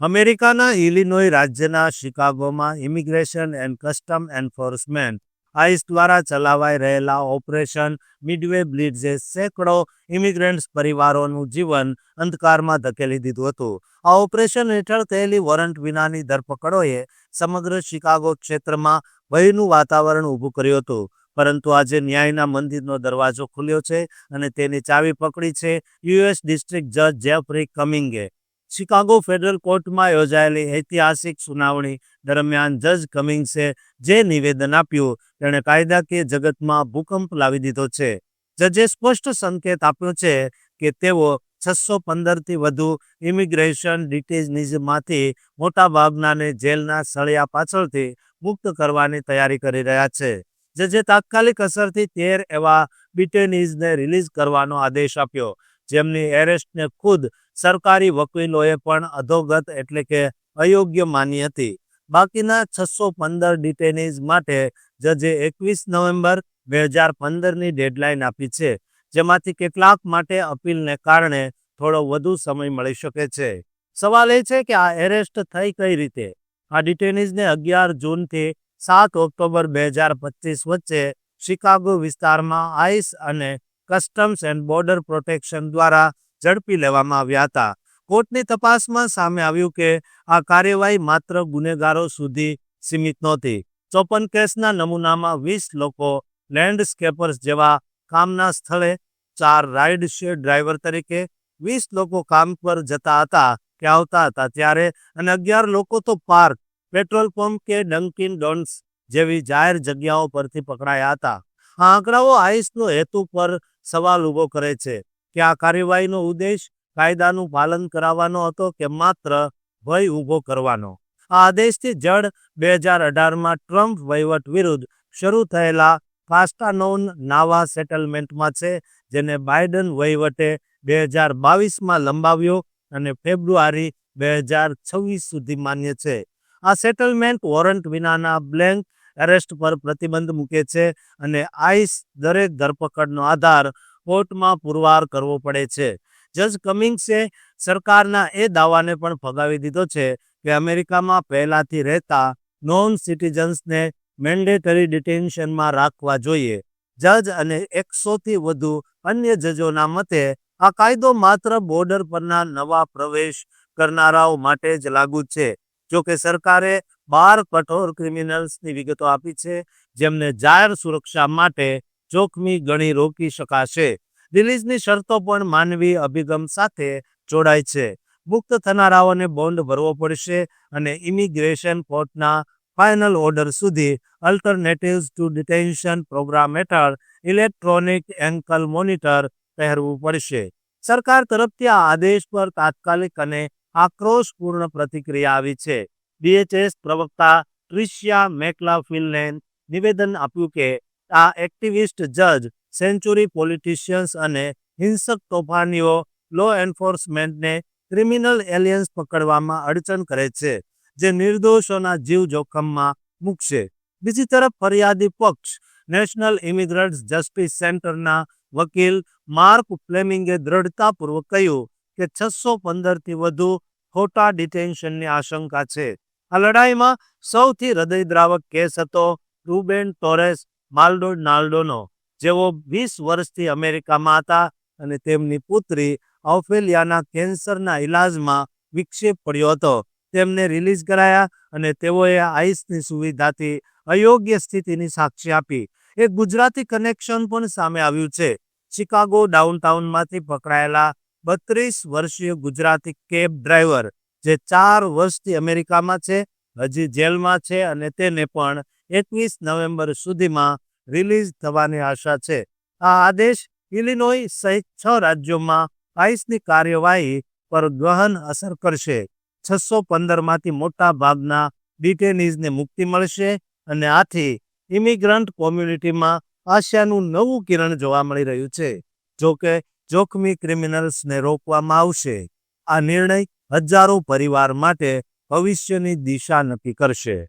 અમેરિકાના ઇલિનોય રાજ્યના શિકાગોમાં immigration and custom enforcement ICE દ્વારા ચલાવાઈ રહેલા ઓપરેશન મિડવે બ્લિડ્ઝે સેંકડો ઇમિગ્રન્ટ્સ પરિવારોનું જીવન અંધકારમાં ધકેલી દીધું હતું. આ ઓપરેશન હેઠળ થયેલી વોરંટ વિનાની ધરપકડોએ સમગ્ર શિકાગો ક્ષેત્રમાં ભયનું વાતાવરણ ઊભું કર્યું હતું. પરંતુ આજે ન્યાયના મંદિરનો દરવાજો ખુલ્યો છે અને તેની ચાવી પકડી છે યુએસ ડિસ્ટ્રિક્ટ જજ જેફરી કમિંગે. શિકાગો ફેડરલ કોર્ટમાં યોજાયેલી ઐતિહાસિક સુનાવણી દરમિયાન જજ કમિંગ્સે જે નિવેદન આપ્યું, તેણે કાયદાકીય જગતમાં ભૂકંપ લાવી દીધો છે. જજે સ્પષ્ટ સંકેત આપ્યો છે કે તેઓ છસો પંદરથી વધુ ઇમિગ્રેશન ડિટેઇનીઝમાંથી મોટાભાગનાને જેલના સળિયા પાછળથી મુક્ત કરવાની તૈયારી કરી રહ્યા છે. જજે તાત્કાલિક અસરથી તેર એવા ડિટેનીઝને રિલીઝ કરવાનો આદેશ આપ્યો, જેમની એરેસ્ટને ખુદ સરકારી વકીલોએ પણ અધોગત એટલે કે અયોગ્ય માની હતી. બાકીના છસો પંદર ડિટેનીઝ માટે જજે એકવીસ નવેમ્બર બે હજાર પંદરની ડેડલાઇન આપી છે, જેમાંથી કેટલાક માટે અપીલને કારણે થોડો વધુ સમય મળી શકે છે. સવાલ એ છે કે આ એરેસ્ટ થઈ કઈ રીતે? આ ડિટેનીઝને અગિયાર જૂનથી સાત ઓક્ટોબર બે હજાર પચીસ વચ્ચે શિકાગો વિસ્તારમાં આઈસ અને કસ્ટમ્સ એન્ડ બોર્ડર પ્રોટેક્શન દ્વારા ઝડપી લેવામાં આવ્યા હતા. કોર્ટની તપાસમાં સામે આવ્યું કે આ કાર્યવાહી માત્ર ગુનેગારો સુધી સીમિત નહોતી. ચોપન કેસના નમૂનામાં વીસ લોકો લેન્ડસ્કેપર્સ જેવા કામના સ્થળે ચાર રાઇડ શેર ડ્રાઈવર તરીકે વીસ લોકો કામ પર જતા હતા કે આવતા હતા ત્યારે અને અગિયાર લોકો તો પાર્ક, પેટ્રોલ પંપ કે ડંકિન ડોન્સ જેવી જાહેર જગ્યાઓ પરથી પકડાયા હતા. આ આંકડાઓ આઈસનો હેતુ પર સવાલ ઊભો કરે છે. કે આ કાર્યવાહીનો ઉદ્દેશ કાયદાનું પાલન કરાવવાનો હતો કે માત્ર ભય ઊભો કરવાનો. આ આદેશથી જડ બે હજાર અઢારમાં ટ્રમ્પ વહીવટ વિરુદ્ધ શરૂ થયેલા ફાસ્ટાનોન નાવા સેટલમેન્ટમાં છે, જેને બાઇડન વહીવટે બે હજાર બાવીસમાં લંબાવ્યો અને ફેબ્રુઆરી બે હજાર છવ્વીસ સુધી માન્ય છે. આ સેટલમેન્ટ વોરંટ વિનાના બ્લેન્ક એરેસ્ટ પર પ્રતિબંધ મૂકે છે અને આઈસ દરેક ધરપકડનો આધાર કોર્ટમાં પુરવાર કરવો પડે છે. જજ કમિંગ્સે સરકારના એ દાવાને પણ ફગાવી દીધો છે કે અમેરિકામાં પહેલાથી રહેતા નોન સિટીઝન્સને મેન્ડેટરી ડિટેન્શનમાં રાખવા જોઈએ. જજ અને એકસોથી વધુ અન્ય જજોના મતે, આ કાયદો માત્ર બોર્ડર પરના નવા પ્રવેશ કરનારાઓ માટે જ લાગુ છે. જોકે સરકારે બાર કઠોર ક્રિમિનલ્સની વિગતો આપી છે, જેમને જાહેર સુરક્ષા માટે જોખમી ગણી રોકી શકાશે. રિલીઝની શરતો પણ માનવી અભિગમ સાથે જોડાય છે. મુક્ત થનારાઓને બોન્ડ ભરવો પડશે અને ઇમિગ્રેશન કોર્ટના ફાઇનલ ઓર્ડર સુધી અલ્ટરનેટિવ્સ ટુ ડિટેન્શન પ્રોગ્રામ હેઠળ ઇલેક્ટ્રોનિક એન્કલ મોનિટર પહેરવું પડશે. સરકાર તરફથી આ આદેશ પર તાત્કાલિક અને આક્રોશપૂર્ણ પ્રતિક્રિયા આવી છે. બીએચએસ પ્રવક્તા ટ્રિશિયા મેકલાફિલને નિવેદન આપ્યું કે આ એક્ટિવિસ્ટ જજ, સેન્ચુરી પોલિટિશિયન્સ અને હિંસક તોફાનીઓ લો એન્ફોર્સમેન્ટને ક્રિમિનલ એલિયન્સ પકડવામાં અડચણ કરે છે, જે નિર્દોષોના જીવ જોખમમાં મૂકશે. બીજી તરફ ફરિયાદી પક્ષ નેશનલ ઇમિગ્રન્ટ્સ જસ્ટિસ સેન્ટરના વકીલ માર્ક ફ્લેમિંગે દ્રઢતાપૂર્વક કહ્યું કે છસો પંદરથી વધુ ખોટા ડિટેન્શનની આશંકા છે. આ લડાઈમાં સૌથી હૃદયદ્રાવક કેસ હતો રૂબેન ટોરેસ માલ્ડોનાલ્ડોનો જેઓ વીસ વર્ષથી અમેરિકામાં હતા અને તેમની પુત્રી ઓફેલિયાના કેન્સરના ઇલાજમાં વિક્ષેપ પડ્યો હતો. તેમને રિલીઝ કરાયા અને તેઓએ આઈસની સુવિધાથી અયોગ્ય સ્થિતિની સાક્ષી આપી. એક ગુજરાતી કનેક્શન પણ સામે આવ્યું છે. શિકાગો ડાઉનટાઉનમાંથી પકડાયેલા બત્રીસ વર્ષીય ગુજરાતી કેબ ડ્રાઈવર, જે ચાર વર્ષથી અમેરિકામાં છે, હજી જેલમાં છે અને તેને પણ એકવીસ નવેમ્બર સુધીમાં રિલીઝ થવાની આશા છે. આ આદેશ ઇલિનોય સહિત છ રાજ્યોમાં આઈસની કાર્યવાહી પર ગહન અસર કરશે. છસો પંદરમાંથી મોટા ભાગના ડિટેનીઝને મુક્તિ મળશે અને આથી ઇમિગ્રન્ટ કોમ્યુનિટીમાં આશિયાનું નવું કિરણ જોવા મળી રહ્યું છે જોકે જોખમી ક્રિમિનલ્સને રોકવામાં આવશે. આ નિર્ણય હજારો પરિવાર માટે ભવિષ્યની દિશા નક્કી કરશે.